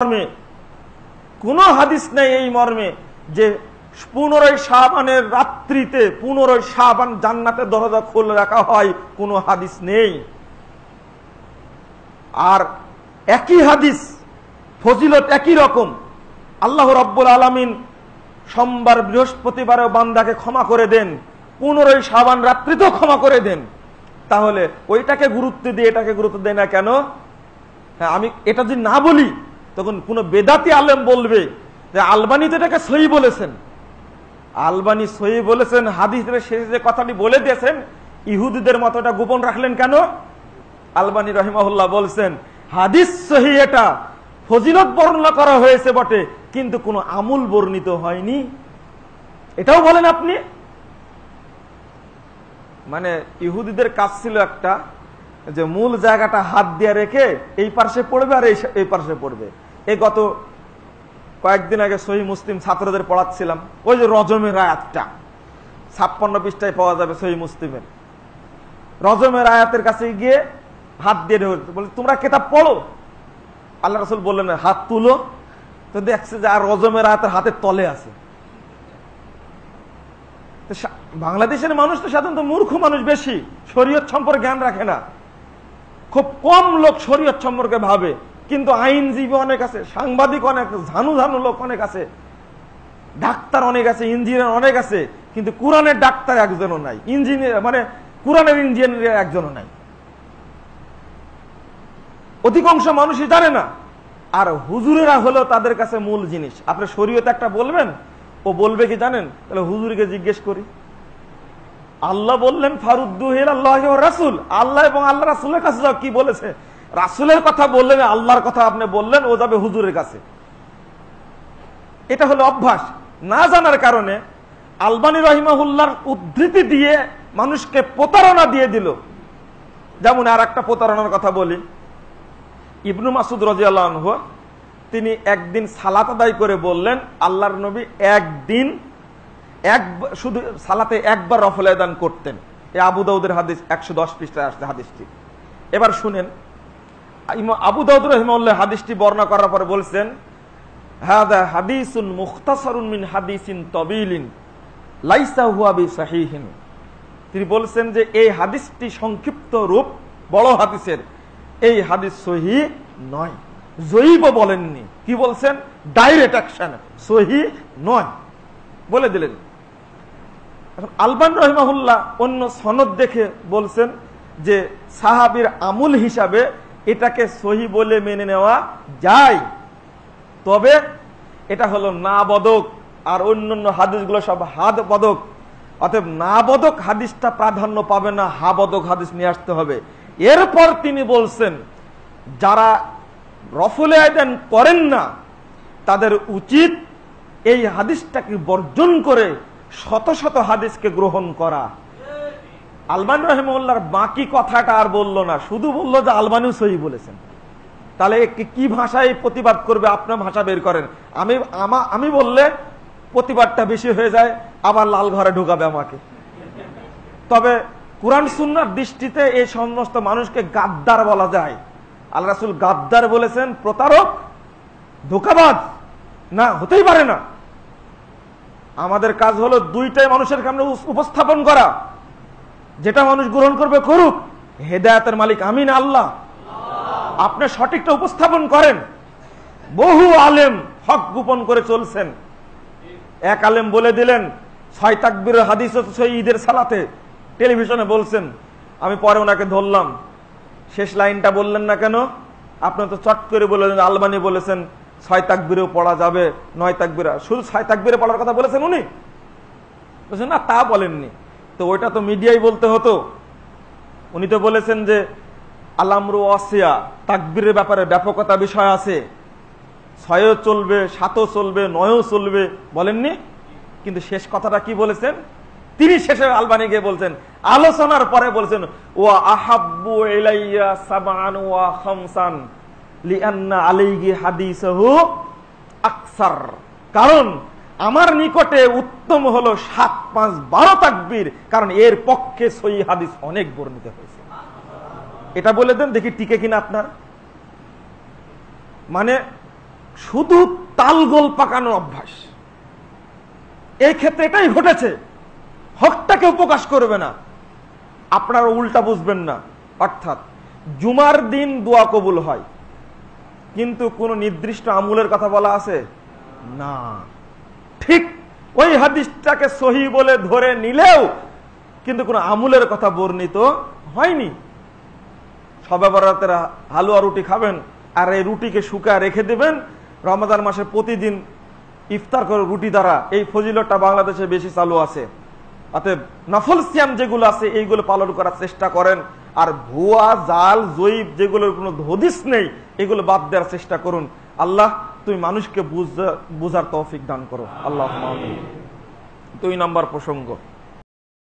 মর্মে। কোন হাদিস নেই এই মর্মে যে পুনরায় শাহবানের রাত্রিতে, পুনরায় শাহবান জান্নাতে দরজা খুলে রাখা হয়, কোনো হাদিস নেই। আর একই হাদিস, ফজিলত একই রকম। আল্লাহ রব্বুল আলমিন সোমবার, বৃহস্পতিবারে বান্দাকে ক্ষমা করে দেন, পুনরায় শাবান রাত্রিতেও ক্ষমা করে দেন। তাহলে ওইটাকে গুরুত্ব দিয়ে এটাকে গুরুত্ব দেয় না কেন? হ্যাঁ আমি এটা যদি না বলি তখন কোন বেদাতি আলেম বলবে যে আলবানি তো এটাকে সই বলেছেন। আলবানি সই বলেছেন, হাদিসের শেষে যে কথাটি বলে দিয়েছেন, ইহুদিদের মতো এটা গোপন রাখলেন কেন? আলবানী রহিমাহুল্লাহ বলছেন, হাদিস সহি এটা, ফজিলত বর্ণনা করা হয়েছে বটে, কিন্তু কোনো আমূল বর্ণিত হয়নি। এটাও বলেন আপনি? মানে ইহুদিদের কাজ ছিল একটা, যে মূল জায়গাটা হাত দিয়ে রেখে এই পার্শ্বে পড়বে আর এই পার্শ্বে পড়বে। এই গত কয়েকদিন আগে সহি মুসলিম ছাত্রদের পড়াচ্ছিলাম। ওই যে রজমের আয়াতটা, ছাপ্পান্ন পৃষ্ঠায় পাওয়া যাবে সহি মুসলিমের। রজমের আয়াতের কাছে গিয়ে হাত দিয়ে বলে, তোমরা কেতাব পড়ো? আল্লাহ রসুল বললেন হাত তুলো। তো দেখছে যে আর রজমের আয়াতের হাতের তলে আছে। বাংলাদেশের মানুষ তো সাধারণত মূর্খ মানুষ বেশি, শরীয়ত সম্পর্কে জ্ঞান রাখে না। খুব কম লোক শরীয়ত সম্পর্কে ভাবে। কিন্তু আইনজীবী অনেক আছে, সাংবাদিক অনেক, ঝানু ঝানু লোক অনেক আছে, ডাক্তার অনেক আছে, ইঞ্জিনিয়ার অনেক আছে, কিন্তু কোরআনের ডাক্তার একজনও নাই, ইঞ্জিনিয়ার মানে কোরআনের ইঞ্জিনিয়ার একজনও নাই। অধিকাংশ মানুষই জানে না। আর হুজুরেরা হলো তাদের কাছে মূল জিনিস। আপনি শরীয়তে একটা বলবেন, ও বলবে কি জানেন? তাহলে হুজুরকে জিজ্ঞেস করি। আল্লাহ বললেন ফারুদ্দুহের আল্লাহ রাসুল। আল্লাহ এবং আল্লাহ রাসুলের কাছে যাও, কি বলেছে? রাসুলের কথা বললেন, আল্লাহর কথা আপনি বললেন, ও যাবে হুজুরের কাছে। এটা হলো অভ্যাস। না জানার কারণে আলবানী রহিমাহুল্লার উদ্ধৃতি দিয়ে মানুষকে প্রতারণা দিয়ে দিল। যেমন আর একটা প্রতারণার কথা বলি। ইবনু মাসুদ রাজিয়াল্লাহ তিনি একদিন সালাত আদায় করে বললেন, আল্লাহর নবী একদিন এক, শুধু সালাতে একবার রফল আদান করতেন। এ আবু দাউদের হাদিস একশো দশ পৃষ্ঠায় আসছে হাদিসটি। এবার শুনেন আবু দাউদ রহিমউল্লাহ হাদিসটি বর্ণনা করার পরে বলছেন, হাদা হাদিসুন মুখতাসারুন মিন হাদিসিন তবিলিন, লাইসা হুয়াবি সাহিহিন তিনি বলছেন যে, এই হাদিসটি সংক্ষিপ্ত রূপ, বড় হাদিসের। এই হাদিস সহি নয়। জয়ীব বলেননি। কি বলছেন? ডাইরেক্ট অ্যাকশন, সহি নয়। বলে দিলেন। এখন আলবান রহমাহুল্লাহ অন্য সনদ দেখে বলছেন যে, সাহাবির আমুল হিসাবে এটাকে সহি বলে মেনে নেওয়া যায়। তবে এটা হলো না বদক আর অন্যান্য হাদিসগুলো সব হাদ বদক অতএব না বদক হাদিসটা প্রাধান্য পাবে না হা বদক হাদিস নিয়ে আসতে হবে। এরপর তিনি বলছেন, যারা রফলে আয়দান করেন না, তাদের উচিত এই হাদিসটাকে বর্জন করে শত শত হাদিসকে গ্রহণ করা। আলবান রহমুল্লার বাকি কথাটা আর বলল না, শুধু বলল যে আলবানিও সহি বলেছেন। তাহলে কি ভাষায় প্রতিবাদ করবে? আপনার ভাষা বের করেন। আমি আমি বললে প্রতিবাদটা বেশি হয়ে যায়, আবার লাল ঘরে ঢুকাবে আমাকে। তবে কোরআন সুন্নার দৃষ্টিতে এই সমস্ত মানুষকে গাদ্দার বলা যায়। আল্লাহ রাসুল গাদ্দার বলেছেন, প্রতারক, ধোকাবাজ, না, হতেই পারে না। আমাদের কাজ হলো দুইটাই মানুষের সামনে উপস্থাপন করা। যেটা মানুষ গ্রহণ করবে করুক। হেদায়তের মালিক আমিন আল্লাহ। আপনি সঠিকটা উপস্থাপন করেন। বহু আলেম হক গোপন করে চলছেন। এক আলেম বলে দিলেন, ছয় তাকবির হাদিস ঈদের সালাতে টেলিভিশনে বলছেন, আমি পরে ওনাকে ধরলাম। শেষ লাইনটা বললেন না কেন? আপনি তো চট করে বললেন আলবানি বলেছেন, ছয় তাকবিরেও পড়া যাবে, নয় তাকবিরা, শুধু ছয় তাকবিরে পড়ার কথা বলেছেন উনি? বলছেন, না, তা বলেননি। তো ওইটা তো মিডিয়াই বলতে হতো। উনি তো বলেছেন যে, আলামরু অসিয়া তাকবিরের ব্যাপারে ব্যাপকতা বিষয় আছে। ছয়ও চলবে, সাতও চলবে, নয়ও চলবে, বলেননি? কিন্তু শেষ কথাটা কি বলেছেন? তিনি শেষে আলবানি গিয়ে বলছেন, আলোচনার পরে বলছেন ও আহাব্বু এলাইয়া সাবান ওয়া খামসান লিআন্না আলাইহি হাদিসহু আকসার। কারণ, আমার নিকটে উত্তম হলো সাত পাঁচ বারো তাকবীর, কারণ এর পক্ষে সই হাদিস অনেক বর্ণিত হয়েছে। এটা বলে দেন, দেখি টিকে কিনা আপনার। মানে শুধু তালগোল পাকানোর অভ্যাস। এই ক্ষেত্রে এটাই ঘটেছে। হকটা কেউ প্রকাশ করবে না। আপনারা উল্টা বুঝবেন না। অর্থাৎ জুমার দিন দোয়া কবুল হয়। কিন্তু কোন নির্দিষ্ট আমুলের কথা বলা আছে? না। ঠিক ওই হাদিসটাকে সহি বলে ধরে নিলেও কিন্তু কোন আমুলের কথা বর্ণিত হয়নি। সবে হালুয়া রুটি খাবেন আর এই রুটিকে শুকায় রেখে দেবেন। রমাদান মাসে প্রতিদিন ইফতার করে রুটি দ্বারা এই ফজিলতটা বাংলাদেশে বেশি চালু আছে। অতএব নফল সিয়াম যেগুলো আছে, এইগুলো পালন করার চেষ্টা করেন। আর ভুয়া, জাল জৈব যেগুলোর কোনো হদিস নেই, এগুলো বাদ দেওয়ার চেষ্টা করুন। আল্লাহ তুমি মানুষকে বুঝ- বুঝার তৌফিক দান করো। আল্লাহ দুই নম্বর প্রসঙ্গ।